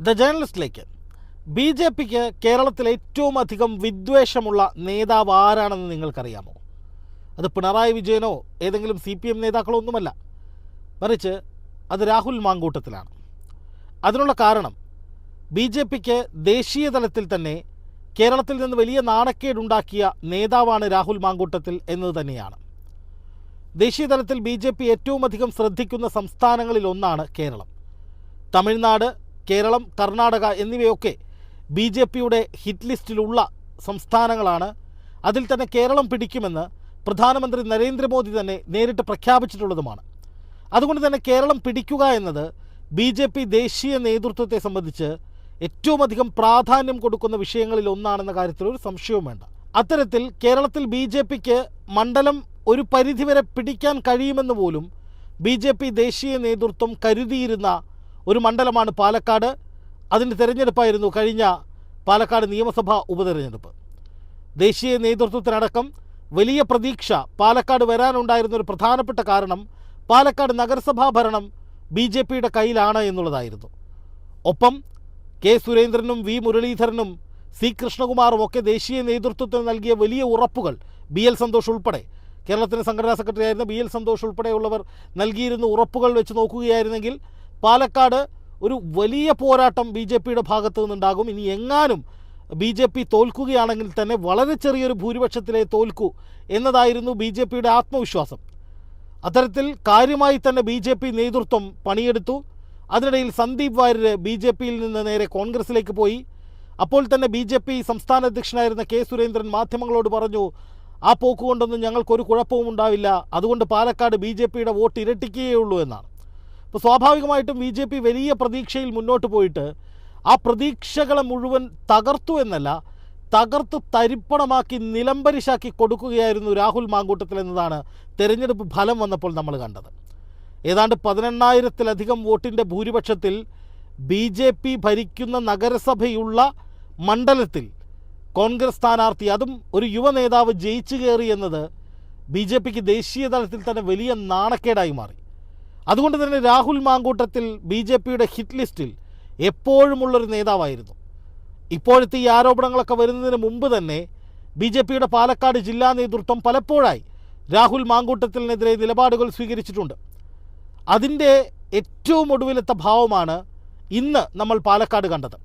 The ജേർണലിസ്റ്റിലേക്ക് B J പിക്ക് കേരളത്തിൽ ഏറ്റവും അധികം വിദ്വേഷമുള്ള നേതാവ് ആരാണെന്ന് നിങ്ങൾക്കറിയാമോ? അത് പിണറായി വിജയനോ ഏതെങ്കിലും സി പി എം നേതാക്കളോ ഒന്നുമല്ല. മറിച്ച് അത് രാഹുൽ മാങ്കൂട്ടത്തിലാണ്. അതിനുള്ള കാരണം ബി ജെ പിക്ക് ദേശീയ തലത്തിൽ തന്നെ കേരളത്തിൽ നിന്ന് വലിയ നാണക്കേടുണ്ടാക്കിയ നേതാവാണ് രാഹുൽ മാങ്കൂട്ടത്തിൽ എന്നത് തന്നെയാണ്. ദേശീയ തലത്തിൽ ബി ജെ പി ഏറ്റവും അധികം ശ്രദ്ധിക്കുന്ന സംസ്ഥാനങ്ങളിൽ ഒന്നാണ് കേരളം. തമിഴ്നാട് കേരളം കർണാടക എന്നിവയൊക്കെ ബി ജെ പിയുടെ ഹിറ്റ് ലിസ്റ്റിലുള്ള സംസ്ഥാനങ്ങളാണ്. അതിൽ തന്നെ കേരളം പിടിക്കുമെന്ന് പ്രധാനമന്ത്രി നരേന്ദ്രമോദി തന്നെ നേരിട്ട് പ്രഖ്യാപിച്ചിട്ടുള്ളതുമാണ്. അതുകൊണ്ട് തന്നെ കേരളം പിടിക്കുക എന്നത് ബി ജെ പി ദേശീയ നേതൃത്വത്തെ സംബന്ധിച്ച് ഏറ്റവും അധികം പ്രാധാന്യം കൊടുക്കുന്ന വിഷയങ്ങളിൽ ഒന്നാണെന്ന കാര്യത്തിൽ ഒരു സംശയവും വേണ്ട. അത്തരത്തിൽ കേരളത്തിൽ ബി ജെ പിക്ക് മണ്ഡലം ഒരു പരിധിവരെ പിടിക്കാൻ കഴിയുമെന്ന് പോലും ബി ജെ പി ദേശീയ നേതൃത്വം കരുതിയിരുന്ന ഒരു മണ്ഡലമാണ് പാലക്കാട്. അതിന്റെ തെരഞ്ഞെടുപ്പായിരുന്നു കഴിഞ്ഞ പാലക്കാട് നിയമസഭാ ഉപതെരഞ്ഞെടുപ്പ്. ദേശീയ നേതൃത്വത്തിനടക്കം വലിയ പ്രതീക്ഷ പാലക്കാട് വരാനുണ്ടായിരുന്ന ഒരു പ്രധാനപ്പെട്ട കാരണം പാലക്കാട് നഗരസഭാ ഭരണം ബി ജെ പിയുടെ കയ്യിലാണ് എന്നുള്ളതായിരുന്നു. ഒപ്പം കെ സുരേന്ദ്രനും വി മുരളീധരനും സി കൃഷ്ണകുമാറും ഒക്കെ ദേശീയ നേതൃത്വത്തിന് നൽകിയ വലിയ ഉറപ്പുകൾ ബി എൽ സന്തോഷ് ഉൾപ്പെടെ. കേരളത്തിന് സംഘടനാ സെക്രട്ടറി ആയിരുന്ന ബി എൽ സന്തോഷ് ഉൾപ്പെടെയുള്ളവർ നൽകിയിരുന്ന ഉറപ്പുകൾ വെച്ച് നോക്കുകയായിരുന്നെങ്കിൽ പാലക്കാട് ഒരു വലിയ പോരാട്ടം ബി ജെ പിയുടെ ഭാഗത്തു നിന്നുണ്ടാകും. ഇനി എങ്ങാനും ബി ജെ പി തോൽക്കുകയാണെങ്കിൽ തന്നെ വളരെ ചെറിയൊരു ഭൂരിപക്ഷത്തിലേ തോൽക്കൂ എന്നതായിരുന്നു ബി ജെ പിയുടെ ആത്മവിശ്വാസം. അത്തരത്തിൽ കാര്യമായി തന്നെ ബി ജെ പി നേതൃത്വം പണിയെടുത്തു. അതിനിടയിൽ സന്ദീപ് വാര്യർ ബി ജെ പിയിൽ നിന്ന് നേരെ കോൺഗ്രസിലേക്ക് പോയി. അപ്പോൾ തന്നെ ബി ജെ പി സംസ്ഥാന അധ്യക്ഷനായിരുന്ന കെ സുരേന്ദ്രൻ മാധ്യമങ്ങളോട് പറഞ്ഞു ആ പോക്കുകൊണ്ടൊന്നും ഞങ്ങൾക്കൊരു കുഴപ്പവും ഉണ്ടാവില്ല. അതുകൊണ്ട് പാലക്കാട് ബി ജെ പിയുടെ വോട്ട് ഇരട്ടിക്കുകയുള്ളൂ എന്നാണ്. അപ്പോൾ സ്വാഭാവികമായിട്ടും ബി ജെ പി വലിയ പ്രതീക്ഷയിൽ മുന്നോട്ട് പോയിട്ട് ആ പ്രതീക്ഷകളെ മുഴുവൻ തകർത്തു എന്നല്ല തകർത്ത് തരിപ്പണമാക്കി നിലംപരിശാക്കി കൊടുക്കുകയായിരുന്നു രാഹുൽ മാങ്കൂട്ടത്തിൽ എന്നതാണ് തെരഞ്ഞെടുപ്പ് ഫലം വന്നപ്പോൾ നമ്മൾ കണ്ടത്. ഏതാണ്ട് പതിനെണ്ണായിരത്തിലധികം വോട്ടിന്റെ ഭൂരിപക്ഷത്തിൽ ബി ജെ പി ഭരിക്കുന്ന നഗരസഭയുള്ള മണ്ഡലത്തിൽ കോൺഗ്രസ് സ്ഥാനാർത്ഥി അതും ഒരു യുവ നേതാവ് ജയിച്ചു കയറി എന്നത് ബി ജെ പിക്ക് ദേശീയ തലത്തിൽ തന്നെ വലിയ നാണക്കേടായി മാറി. അതുകൊണ്ട് തന്നെ രാഹുൽ മാങ്കൂട്ടത്തിൽ ബി ജെ പിയുടെ ഹിറ്റ് ലിസ്റ്റിൽ എപ്പോഴുമുള്ളൊരു നേതാവായിരുന്നു. ഇപ്പോഴത്തെ ഈ ആരോപണങ്ങളൊക്കെ വരുന്നതിന് മുമ്പ് തന്നെ ബി ജെ പിയുടെ പാലക്കാട് ജില്ലാ നേതൃത്വം പലപ്പോഴായി രാഹുൽ മാങ്കൂട്ടത്തിനെതിരെ നിലപാടുകൾ സ്വീകരിച്ചിട്ടുണ്ട്. അതിന്റെ ഏറ്റവും ഒടുവിലത്തെ ഭാവമാണ് ഇന്ന് നമ്മൾ പാലക്കാട് കണ്ടത്.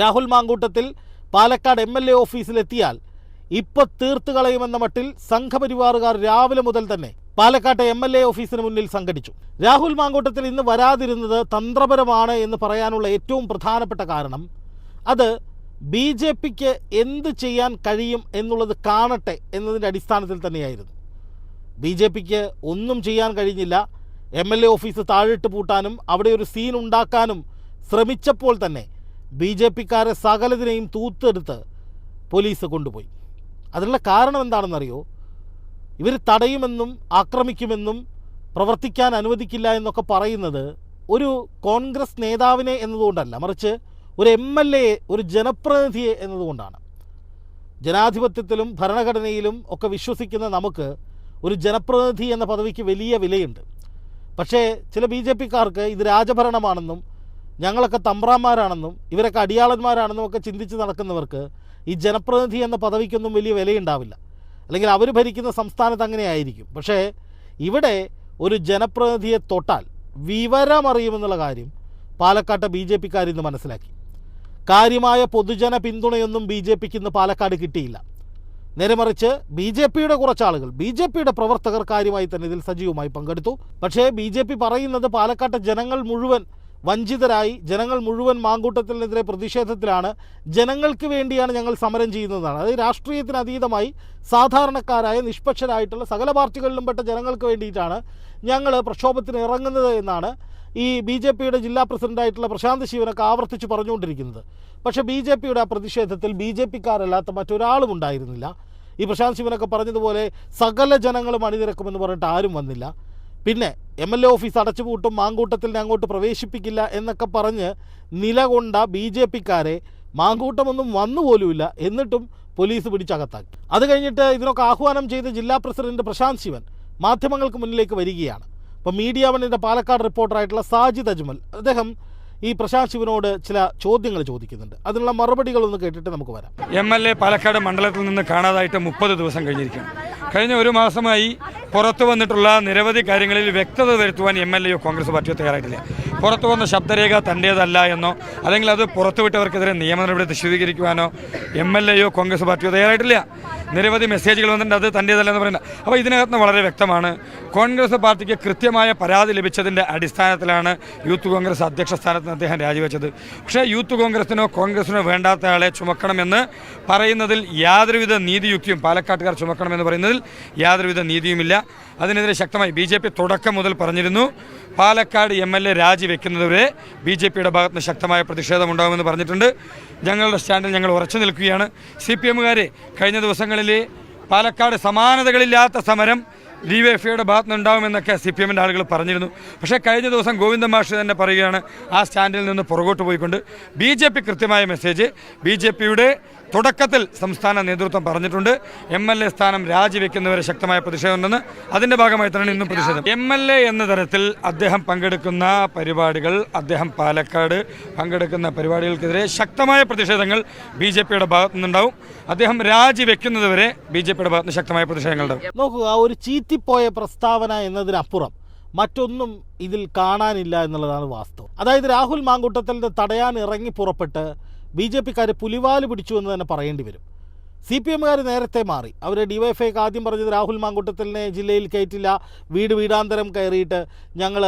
Rahul Mankoottathil Palakkad M L A ഓഫീസിലെത്തിയാൽ ഇപ്പോൾ തീർത്ത് കളയുമെന്ന മട്ടിൽ സംഘപരിവാറുകാർ രാവിലെ മുതൽ തന്നെ പാലക്കാട്ടെ എം എൽ എ ഓഫീസിന് മുന്നിൽ സംഘടിച്ചു. രാഹുൽ മാങ്കോട്ടത്തിൽ ഇന്ന് വരാതിരുന്നത് തന്ത്രപരമാണ് എന്ന് പറയാനുള്ള ഏറ്റവും പ്രധാനപ്പെട്ട കാരണം അത് ബി ജെ പിക്ക് എന്ത് ചെയ്യാൻ കഴിയും എന്നുള്ളത് കാണട്ടെ എന്നതിന്റെ അടിസ്ഥാനത്തിൽ തന്നെയായിരുന്നു. ബി ജെ പിക്ക് ഒന്നും ചെയ്യാൻ കഴിഞ്ഞില്ല. എം എൽ എ ഓഫീസ് താഴിട്ട് പൂട്ടാനും അവിടെ ഒരു സീൻ ഉണ്ടാക്കാനും ശ്രമിച്ചപ്പോൾ തന്നെ ബി ജെ പിക്കാരെ സകലതിനെയും തൂത്തെടുത്ത് പോലീസ് കൊണ്ടുപോയി. അതിനുള്ള കാരണം എന്താണെന്നറിയോ? ഇവർ തടയുമെന്നും ആക്രമിക്കുമെന്നും പ്രവർത്തിക്കാൻ അനുവദിക്കില്ല എന്നൊക്കെ പറയുന്നത് ഒരു കോൺഗ്രസ് നേതാവിനെ എന്നതുകൊണ്ടല്ല മറിച്ച് ഒരു എം എൽ എ ഒരു ജനപ്രതിനിധിയെ എന്നതുകൊണ്ടാണ്. ജനാധിപത്യത്തിലും ഭരണഘടനയിലും ഒക്കെ വിശ്വസിക്കുന്ന നമുക്ക് ഒരു ജനപ്രതിനിധി എന്ന പദവിക്ക് വലിയ വിലയുണ്ട്. പക്ഷേ ചില ബി ജെ പിക്കാർക്ക് ഇത് രാജഭരണമാണെന്നും ഞങ്ങളൊക്കെ തമ്പ്രാന്മാരാണെന്നും ഇവരൊക്കെ അടിയാളന്മാരാണെന്നും ഒക്കെ ചിന്തിച്ച് നടക്കുന്നവർക്ക് ഈ ജനപ്രതിനിധി എന്ന പദവിക്കൊന്നും വലിയ വിലയുണ്ടാവില്ല. അല്ലെങ്കിൽ അവർ ഭരിക്കുന്ന സംസ്ഥാനത്ത് അങ്ങനെയായിരിക്കും. പക്ഷേ ഇവിടെ ഒരു ജനപ്രതിനിധിയെ തൊട്ടാൽ വിവരമറിയുമെന്നുള്ള കാര്യം പാലക്കാട്ടെ ബി ജെ പിക്കാർ ഇന്ന് മനസ്സിലാക്കി. കാര്യമായ പൊതുജന പിന്തുണയൊന്നും ബി ജെ പിക്ക് ഇന്ന് പാലക്കാട് കിട്ടിയില്ല. നേരെ മറിച്ച് ബി ജെ പിയുടെ കുറച്ചാളുകൾ ബി ജെ പിയുടെ പ്രവർത്തകർ കാര്യമായി തന്നെ ഇതിൽ സജീവമായി പങ്കെടുത്തു. പക്ഷേ ബി ജെ പി പറയുന്നത് പാലക്കാട്ടെ ജനങ്ങൾ മുഴുവൻ വഞ്ചിതരായി ജനങ്ങൾ മുഴുവൻ മാങ്കൂട്ടത്തിനെതിരെ പ്രതിഷേധത്തിലാണ്. ജനങ്ങൾക്ക് വേണ്ടിയാണ് ഞങ്ങൾ സമരം ചെയ്യുന്നതാണ്. അതായത് രാഷ്ട്രീയത്തിന് അതീതമായി സാധാരണക്കാരായ നിഷ്പക്ഷരായിട്ടുള്ള സകല പാർട്ടികളിലും പെട്ട ജനങ്ങൾക്ക് വേണ്ടിയിട്ടാണ് ഞങ്ങൾ പ്രക്ഷോഭത്തിന് ഇറങ്ങുന്നത് എന്നാണ് ഈ ബി ജെ പിയുടെ ജില്ലാ പ്രസിഡന്റായിട്ടുള്ള പ്രശാന്ത് ശിവനൊക്കെ ആവർത്തിച്ച് പറഞ്ഞുകൊണ്ടിരിക്കുന്നത്. പക്ഷേ ബി ജെ പിയുടെ ആ പ്രതിഷേധത്തിൽ ബി ജെ പിക്കാരല്ലാത്ത മറ്റൊരാളും ഉണ്ടായിരുന്നില്ല. ഈ പ്രശാന്ത് ശിവനൊക്കെ പറഞ്ഞതുപോലെ സകല ജനങ്ങളും അണിനിരക്കുമെന്ന് പറഞ്ഞിട്ട് ആരും വന്നില്ല. പിന്നെ എം എൽ എ ഓഫീസ് അടച്ചുപൂട്ടും മാങ്കൂട്ടത്തിൽ അങ്ങോട്ട് പ്രവേശിപ്പിക്കില്ല എന്നൊക്കെ പറഞ്ഞ് നിലകൊണ്ട ബി ജെ പിക്കാരെ മാങ്കൂട്ടമൊന്നും വന്നുപോലുമില്ല എന്നിട്ടും പോലീസ് പിടിച്ചകത്താക്കി. അത് കഴിഞ്ഞിട്ട് ഇതിനൊക്കെ ആഹ്വാനം ചെയ്ത ജില്ലാ പ്രസിഡന്റ് പ്രശാന്ത് ശിവൻ മാധ്യമങ്ങൾക്ക് മുന്നിലേക്ക് വരികയാണ്. അപ്പോൾ മീഡിയ വണ്ണിന്റെ പാലക്കാട് റിപ്പോർട്ടറായിട്ടുള്ള സാജിദ് അജ്മൽ. അദ്ദേഹം ഈ പ്രശാന്ത് ശിവനോട് ചില ചോദ്യങ്ങൾ ചോദിക്കുന്നുണ്ട്. അതിനുള്ള മറുപടികൾ ഒന്ന് കേട്ടിട്ട് നമുക്ക് വരാം. എം എൽ എ പാലക്കാട് മണ്ഡലത്തിൽ നിന്ന് കാണാതായിട്ട് മുപ്പത് ദിവസം കഴിഞ്ഞിരിക്കുകയാണ്. കഴിഞ്ഞ ഒരു മാസമായി പുറത്തു വന്നിട്ടുള്ള നിരവധി കാര്യങ്ങളിൽ വ്യക്തത വരുത്തുവാൻ എം എൽ എയോ കോൺഗ്രസ് പാർട്ടിയോ തയ്യാറായിട്ടില്ല. പുറത്തു വന്ന ശബ്ദരേഖ തന്റേതല്ല എന്നോ അല്ലെങ്കിൽ അത് പുറത്തുവിട്ടവർക്കെതിരെ നിയമ നടപടി സ്വീകരിക്കുവാനോ എം എൽ എയോ കോൺഗ്രസ് പാർട്ടിയോ തയ്യാറായിട്ടില്ല. നിരവധി മെസ്സേജുകൾ വന്നിട്ടുണ്ട്. അത് തന്റേതല്ലെന്ന് പറയുന്നത്. അപ്പോൾ ഇതിനകത്ത് വളരെ വ്യക്തമാണ്. കോൺഗ്രസ് പാർട്ടിക്ക് കൃത്യമായ പരാതി ലഭിച്ചതിന്റെ അടിസ്ഥാനത്തിലാണ് യൂത്ത് കോൺഗ്രസ് അധ്യക്ഷ സ്ഥാനത്ത് നിന്ന് അദ്ദേഹം രാജിവെച്ചത്. പക്ഷേ യൂത്ത് കോൺഗ്രസിനോ കോൺഗ്രസിനോ വേണ്ടാത്ത ആളെ ചുമക്കണമെന്ന് പറയുന്നതിൽ യാതൊരുവിധ നീതിയുക്തിയും പാലക്കാട്ടുകാർ ചുമക്കണമെന്ന് പറയുന്നതിൽ യാതൊരുവിധ നീതിയുമില്ല. അതിനെതിരെ ശക്തമായി ബി തുടക്കം മുതൽ പറഞ്ഞിരുന്നു. പാലക്കാട് എം എൽ എ രാജിവെക്കുന്നതുവരെ ബി ജെ പിയുടെ ഭാഗത്ത് നിന്ന് ശക്തമായ പ്രതിഷേധമുണ്ടാകുമെന്ന് പറഞ്ഞിട്ടുണ്ട്. ഞങ്ങളുടെ സ്റ്റാൻഡിൽ ഞങ്ങൾ ഉറച്ചു നിൽക്കുകയാണ്. സി പി എമ്മുകാരെ കഴിഞ്ഞ ദിവസങ്ങളിൽ പാലക്കാട് സമാനതകളില്ലാത്ത സമരം ഡി വൈ എഫ് ഐയുടെ ഭാഗത്ത് സി പി എമ്മിന്റെ ആളുകൾ പറഞ്ഞിരുന്നു. പക്ഷേ കഴിഞ്ഞ ദിവസം ഗോവിന്ദ മാഷ് തന്നെ പറയുകയാണ് ആ സ്റ്റാൻഡിൽ നിന്ന് പുറകോട്ട് പോയിക്കൊണ്ട് ബി ജെ പി കൃത്യമായ മെസ്സേജ് ബി ജെ പിയുടെ തുടക്കത്തിൽ സംസ്ഥാന നേതൃത്വം പറഞ്ഞിട്ടുണ്ട്. എം എൽ എ സ്ഥാനം രാജിവെക്കുന്നവരെ ശക്തമായ പ്രതിഷേധമുണ്ടെന്ന്. അതിന്റെ ഭാഗമായി തന്നെയാണ് ഇന്നും പ്രതിഷേധം. എം എൽ എ എന്ന തരത്തിൽ അദ്ദേഹം പങ്കെടുക്കുന്ന പരിപാടികൾ അദ്ദേഹം പാലക്കാട് പങ്കെടുക്കുന്ന പരിപാടികൾക്കെതിരെ ശക്തമായ പ്രതിഷേധങ്ങൾ ബി ജെ പിയുടെ ഭാഗത്തു നിന്നുണ്ടാവും. അദ്ദേഹം രാജിവെക്കുന്നതുവരെ ബി ജെ പിയുടെ ഭാഗത്ത് ശക്തമായ ശക്തമായ പ്രതിഷേധങ്ങളുണ്ടാവും. നോക്കുക ഒരു ചീറ്റിപ്പോയ പ്രസ്താവന എന്നതിനപ്പുറം മറ്റൊന്നും ഇതിൽ കാണാനില്ല എന്നുള്ളതാണ് വാസ്തവം. അതായത് രാഹുൽ മാങ്കൂട്ടത്തിൽ തടയാൻ ഇറങ്ങി പുറപ്പെട്ട് ബി ജെ പിക്കാർ പുലിവാൽ പിടിച്ചു എന്ന് തന്നെ പറയേണ്ടി വരും. സി പി എമ്മുകാർ നേരത്തെ മാറി. അവർ ഡിവൈഫൈക്ക് ആദ്യം പറഞ്ഞത് രാഹുൽ മാങ്കൂട്ടത്തിലിനെ ജില്ലയിൽ കയറ്റില്ല വീട് വീടാന്തരം കയറിയിട്ട് ഞങ്ങൾ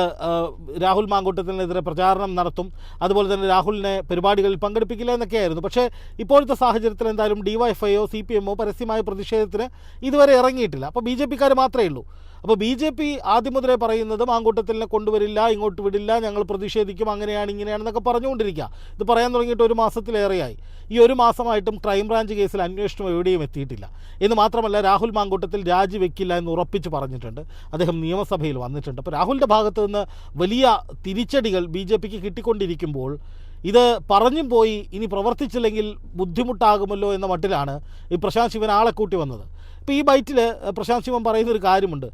രാഹുൽ മാങ്കൂട്ടത്തിനെതിരെ പ്രചാരണം നടത്തും. അതുപോലെ തന്നെ രാഹുലിനെ പരിപാടികളിൽ പങ്കെടുപ്പിക്കില്ല എന്നൊക്കെയായിരുന്നു. പക്ഷേ ഇപ്പോഴത്തെ സാഹചര്യത്തിൽ എന്തായാലും ഡിവൈഎഫ്ഐയോ സി പി എമ്മോ പരസ്യമായ പ്രതിഷേധത്തിന് ഇതുവരെ ഇറങ്ങിയിട്ടില്ല. അപ്പോൾ ബി ജെ പിക്കാർ മാത്രമേ ഉള്ളൂ. അപ്പോൾ ബി ജെ പി ആദ്യം മുതലേ പറയുന്നത് മാങ്കൂട്ടത്തിലിനെ കൊണ്ടുവരില്ല ഇങ്ങോട്ട് വിടില്ല ഞങ്ങൾ പ്രതിഷേധിക്കും അങ്ങനെയാണ് ഇങ്ങനെയാണെന്നൊക്കെ പറഞ്ഞുകൊണ്ടിരിക്കുക. ഇത് പറയാൻ തുടങ്ങിയിട്ട് ഒരു മാസത്തിലേറെയായി. ഈ ഒരു മാസമായിട്ടും ക്രൈംബ്രാഞ്ച് കേസിൽ അന്വേഷണം എവിടെയും എത്തിയിട്ടില്ല. എന്ന് മാത്രമല്ല രാഹുൽ മാങ്കൂട്ടത്തിൽ രാജിവെക്കില്ല എന്ന് ഉറപ്പിച്ച് പറഞ്ഞിട്ടുണ്ട്. അദ്ദേഹം നിയമസഭയിൽ വന്നിട്ടുണ്ട്. അപ്പോൾ രാഹുലിന്റെ ഭാഗത്ത് നിന്ന് വലിയ തിരിച്ചടികൾ ബി ജെ പിക്ക് കിട്ടിക്കൊണ്ടിരിക്കുമ്പോൾ ഇത് പറഞ്ഞും പോയി ഇനി പ്രവർത്തിച്ചില്ലെങ്കിൽ ബുദ്ധിമുട്ടാകുമല്ലോ എന്ന മട്ടിലാണ് ഈ പ്രശാന്ത് ശിവൻ ആളെ കൂട്ടി വന്നത്. ഇപ്പോൾ ഈ ബൈറ്റിൽ പ്രശാന്ത് ശിവൻ പറയുന്നൊരു കാര്യമുണ്ട്.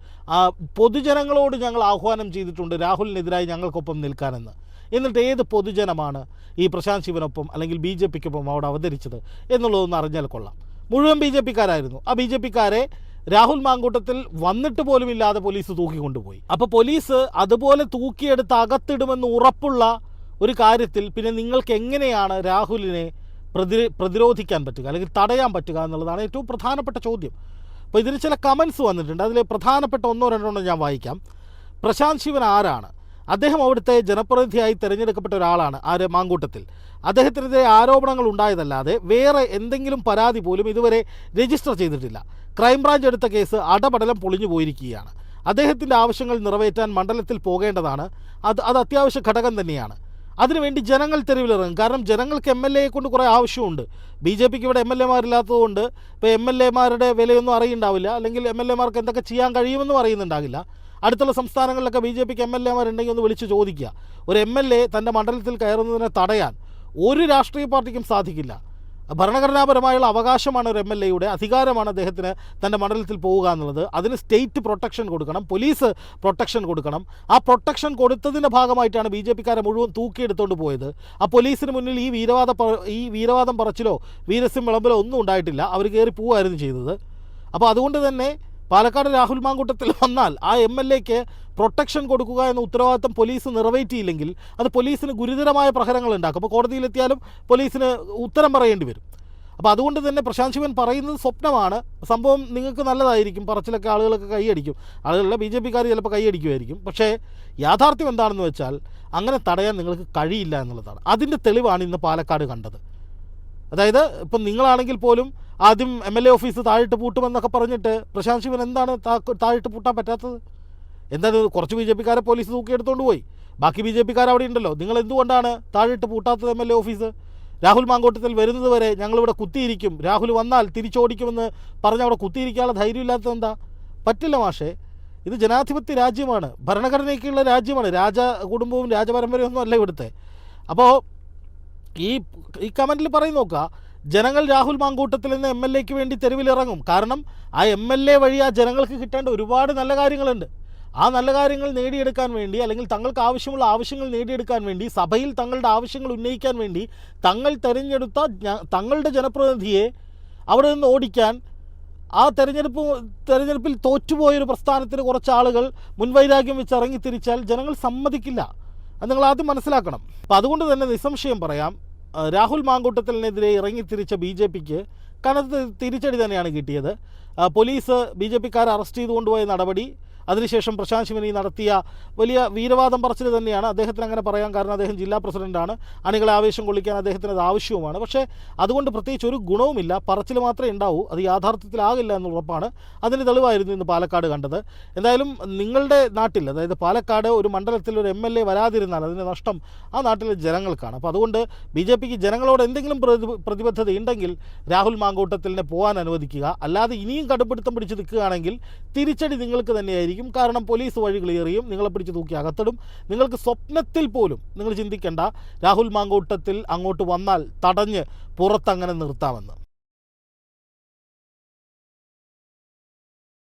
പൊതുജനങ്ങളോട് ഞങ്ങൾ ആഹ്വാനം ചെയ്തിട്ടുണ്ട് രാഹുലിനെതിരായി ഞങ്ങൾക്കൊപ്പം നിൽക്കാനെന്ന്. എന്നിട്ട് ഏത് പൊതുജനമാണ് ഈ പ്രശാന്ത് ശിവനൊപ്പം അല്ലെങ്കിൽ ബി ജെ പിക്കൊപ്പം അവിടെ അവതരിച്ചത് എന്നുള്ളതൊന്ന് അറിഞ്ഞാൽ കൊള്ളാം. മുഴുവൻ ബി ജെ പിക്കാരായിരുന്നു. ആ ബി ജെ പിക്കാരെ രാഹുൽ മാങ്കൂട്ടത്തിൽ വന്നിട്ട് പോലും ഇല്ലാതെ പോലീസ് തൂക്കിക്കൊണ്ടുപോയി. അപ്പോൾ പോലീസ് അതുപോലെ തൂക്കിയെടുത്ത് അകത്തിടുമെന്ന് ഉറപ്പുള്ള ഒരു കാര്യത്തിൽ പിന്നെ നിങ്ങൾക്ക് എങ്ങനെയാണ് രാഹുലിനെ പ്രതി പ്രതിരോധിക്കാൻ പറ്റുക? അല്ലെങ്കിൽ തടയാൻ പറ്റുക എന്നുള്ളതാണ് ഏറ്റവും പ്രധാനപ്പെട്ട ചോദ്യം. അപ്പോൾ ഇതിന് ചില കമൻസ് വന്നിട്ടുണ്ട്. അതിൽ പ്രധാനപ്പെട്ട ഒന്നോ രണ്ടോ ഞാൻ വായിക്കാം. പ്രശാന്ത് ശിവൻ ആരാണ്? അദ്ദേഹം അവിടുത്തെ ജനപ്രതിനിധിയായി തിരഞ്ഞെടുക്കപ്പെട്ട ഒരാളാണ്. ആര്? മാങ്കൂട്ടത്തിൽ. അദ്ദേഹത്തിനെതിരെ ആരോപണങ്ങൾ ഉണ്ടായതല്ലാതെ വേറെ എന്തെങ്കിലും പരാതി പോലും ഇതുവരെ രജിസ്റ്റർ ചെയ്തിട്ടില്ല. ക്രൈംബ്രാഞ്ച് എടുത്ത കേസ് അടപടലം പൊളിഞ്ഞു പോയിരിക്കുകയാണ്. അദ്ദേഹത്തിന്റെ ആവശ്യങ്ങൾ നിറവേറ്റാൻ മണ്ഡലത്തിൽ പോകേണ്ടതാണ്. അത് അത് അത്യാവശ്യ ഘടകം തന്നെയാണ്. അതിനുവേണ്ടി ജനങ്ങൾ തെരുവിലിറങ്ങും. കാരണം ജനങ്ങൾക്ക് എം എൽ എയെ കൊണ്ട് കുറേ ആവശ്യമുണ്ട്. ബി ജെ പിക്ക് ഇവിടെ എം എൽ എമാരില്ലാത്തതുകൊണ്ട് ഇപ്പോൾ എം എൽ എമാരുടെ വിലയൊന്നും അറിയുണ്ടാവില്ല അല്ലെങ്കിൽ എം എൽ എമാർക്ക് എന്തൊക്കെ ചെയ്യാൻ കഴിയുമെന്നും അറിയുന്നുണ്ടാകില്ല. അടുത്തുള്ള സംസ്ഥാനങ്ങളിലൊക്കെ ബി ജെ പിക്ക് എം എൽ എമാരുണ്ടെങ്കിൽ ഒന്ന് വിളിച്ച് ചോദിക്കുക. ഒരു എം എൽ എ തന്റെ മണ്ഡലത്തിൽ കയറുന്നതിനെ തടയാൻ ഒരു രാഷ്ട്രീയ പാർട്ടിക്കും സാധിക്കില്ല. ഭരണഘടനാപരമായുള്ള അവകാശമാണ് ഒരു എം എൽ എയുടെ അധികാരമാണ് അദ്ദേഹത്തിന് തന്റെ മണ്ഡലത്തിൽ പോവുക എന്നുള്ളത്. അതിന് സ്റ്റേറ്റ് പ്രൊട്ടക്ഷൻ കൊടുക്കണം പോലീസ് പ്രൊട്ടക്ഷൻ കൊടുക്കണം. ആ പ്രൊട്ടക്ഷൻ കൊടുത്തതിന്റെ ഭാഗമായിട്ടാണ് ബി ജെ പിക്കാരെ മുഴുവൻ തൂക്കിയെടുത്തുകൊണ്ട് പോയത്. ആ പോലീസിന് മുന്നിൽ ഈ വീരവാദ ഈ വീരവാദം പറച്ചിലോ വീരസ്യം വിളമ്പലോ ഒന്നും ഉണ്ടായിട്ടില്ല. അവർ കയറി പോവുമായിരുന്നു ചെയ്തത്. അപ്പോൾ അതുകൊണ്ട് തന്നെ പാലക്കാട് രാഹുൽ മാങ്കൂട്ടത്തിൽ വന്നാൽ ആ എം എൽ എക്ക് പ്രൊട്ടക്ഷൻ കൊടുക്കുക എന്ന ഉത്തരവാദിത്തം പോലീസ് നിറവേറ്റിയില്ലെങ്കിൽ അത് പോലീസിന് ഗുരുതരമായ പ്രഹരങ്ങൾ ഉണ്ടാക്കും. അപ്പോൾ കോടതിയിലെത്തിയാലും പോലീസിന് ഉത്തരം പറയേണ്ടി വരും. അപ്പോൾ അതുകൊണ്ട് തന്നെ പ്രശാന്ത് ശിവൻ പറയുന്നത് സ്വപ്നമാണ്. സംഭവം നിങ്ങൾക്ക് നല്ലതായിരിക്കും. പറച്ചിലൊക്കെ ആളുകളൊക്കെ കൈയടിക്കും. ആളുകളുടെ ബി ജെ പിക്കാർ ചിലപ്പോൾ കൈയടിക്കുമായിരിക്കും. പക്ഷേ യാഥാർത്ഥ്യം എന്താണെന്ന് വെച്ചാൽ അങ്ങനെ തടയാൻ നിങ്ങൾക്ക് കഴിയില്ല എന്നുള്ളതാണ്. അതിന്റെ തെളിവാണ് ഇന്ന് പാലക്കാട് കണ്ടത്. അതായത് ഇപ്പം നിങ്ങളാണെങ്കിൽ പോലും ആദ്യം എം എൽ എ ഓഫീസ് താഴിട്ട് പൂട്ടുമെന്നൊക്കെ പറഞ്ഞിട്ട് പ്രശാന്ത് ശിവൻ എന്താണ് താഴിട്ട് പൂട്ടാൻ പറ്റാത്തത്? എന്താണ് കുറച്ച് ബി ജെ പിക്കാരെ പോലീസ് തൂക്കിയെടുത്തുകൊണ്ട് പോയി. ബാക്കി ബി ജെ പിക്കാർ അവിടെ ഉണ്ടല്ലോ. നിങ്ങൾ എന്തുകൊണ്ടാണ് താഴിട്ട് പൂട്ടാത്തത് M L A office? Rahul Mankoottathil വരുന്നത് വരെ ഞങ്ങളിവിടെ കുത്തിയിരിക്കും. രാഹുൽ വന്നാൽ തിരിച്ചോടിക്കുമെന്ന് പറഞ്ഞ് അവിടെ കുത്തിയിരിക്കാനുള്ള ധൈര്യമില്ലാത്തത് എന്താ? പറ്റില്ല മാഷേ. ഇത് ജനാധിപത്യ രാജ്യമാണ്. ഭരണഘടനയ്ക്കുള്ള രാജ്യമാണ്. രാജ കുടുംബവും രാജപരമ്പരയൊന്നും അല്ല ഇവിടുത്തെ. അപ്പോൾ ഈ ഈ കമന്റിൽ പറയും നോക്കുക ജനങ്ങൾ രാഹുൽ മാങ്കൂട്ടത്തിൽ നിന്ന് എം എൽ എക്ക് വേണ്ടി തെരുവിലിറങ്ങും. കാരണം ആ എം എൽ എ വഴി ആ ജനങ്ങൾക്ക് കിട്ടേണ്ട ഒരുപാട് നല്ല കാര്യങ്ങളുണ്ട്. ആ നല്ല കാര്യങ്ങൾ നേടിയെടുക്കാൻ വേണ്ടി അല്ലെങ്കിൽ തങ്ങൾക്ക് ആവശ്യമുള്ള ആവശ്യങ്ങൾ നേടിയെടുക്കാൻ വേണ്ടി സഭയിൽ തങ്ങളുടെ ആവശ്യങ്ങൾ ഉന്നയിക്കാൻ വേണ്ടി തങ്ങൾ തെരഞ്ഞെടുത്ത തങ്ങളുടെ ജനപ്രതിനിധിയെ അവിടെ നിന്ന് ഓടിക്കാൻ ആ തെരഞ്ഞെടുപ്പ് തെരഞ്ഞെടുപ്പിൽ തോറ്റുപോയൊരു പ്രസ്ഥാനത്തിന് കുറച്ച് ആളുകൾ മുൻവൈരാഗ്യം വെച്ച് ഇറങ്ങി തിരിച്ചാൽ ജനങ്ങൾ സമ്മതിക്കില്ല. അത് നിങ്ങൾ ആദ്യം മനസ്സിലാക്കണം. അപ്പം അതുകൊണ്ട് തന്നെ നിസ്സംശയം പറയാം രാഹുൽ മാങ്കൂട്ടത്തിനെതിരെ ഇറങ്ങിത്തിരിച്ച ബി ജെ പിക്ക് കനത്ത തിരിച്ചടി തന്നെയാണ് കിട്ടിയത്. പോലീസ് ബി ജെ പിക്കാരെ അറസ്റ്റ് ചെയ്തു കൊണ്ടുപോയ നടപടി അതിനുശേഷം പ്രശാന്ത് ശിവനി നടത്തിയ വലിയ വീരവാദം പറച്ചിൽ തന്നെയാണ്. അദ്ദേഹത്തിന് അങ്ങനെ പറയാൻ കാരണം അദ്ദേഹം ജില്ലാ പ്രസിഡന്റാണ്. അണികളെ ആവേശം കൊള്ളിക്കാൻ അദ്ദേഹത്തിന് അത് ആവശ്യവുമാണ്. പക്ഷേ അതുകൊണ്ട് പ്രത്യേകിച്ച് ഒരു ഗുണവുമില്ല. പറച്ചിൽ മാത്രമേ ഉണ്ടാവൂ. അത് യാഥാർത്ഥ്യത്തിലാകില്ല എന്നുള്ള ഉറപ്പാണ്. അതിന് തെളിവായിരുന്നു ഇന്ന് പാലക്കാട് കണ്ടത്. എന്തായാലും നിങ്ങളുടെ നാട്ടിൽ അതായത് പാലക്കാട് ഒരു മണ്ഡലത്തിൽ ഒരു എം എൽ എ വരാതിരുന്നാൽ അതിന്റെ നഷ്ടം ആ നാട്ടിലെ ജനങ്ങൾക്കാണ്. അപ്പോൾ അതുകൊണ്ട് ബി ജെ പിക്ക് ജനങ്ങളോട് എന്തെങ്കിലും പ്രതി- പ്രതിബദ്ധത ഉണ്ടെങ്കിൽ രാഹുൽ മാങ്കൂട്ടത്തിലിനെ പോകാൻ അനുവദിക്കുക. അല്ലാതെ ഇനിയും കടുപ്പിടുത്തം പിടിച്ച് നിൽക്കുകയാണെങ്കിൽ തിരിച്ചടി നിങ്ങൾക്ക് തന്നെയായിരിക്കും. കാരണം പോലീസ് വഴി ക്ലിയർ ചെയ്യും നിങ്ങളെ പിടിച്ച് തൂക്കി അകത്തിടും. നിങ്ങൾക്ക് സ്വപ്നത്തിൽ പോലും നിങ്ങൾ ചിന്തിക്കേണ്ട രാഹുൽ മാങ്കൂട്ടത്തിൽ അങ്ങോട്ട് വന്നാൽ തടഞ്ഞ് പുറത്തങ്ങനെ നിർത്താമെന്ന്.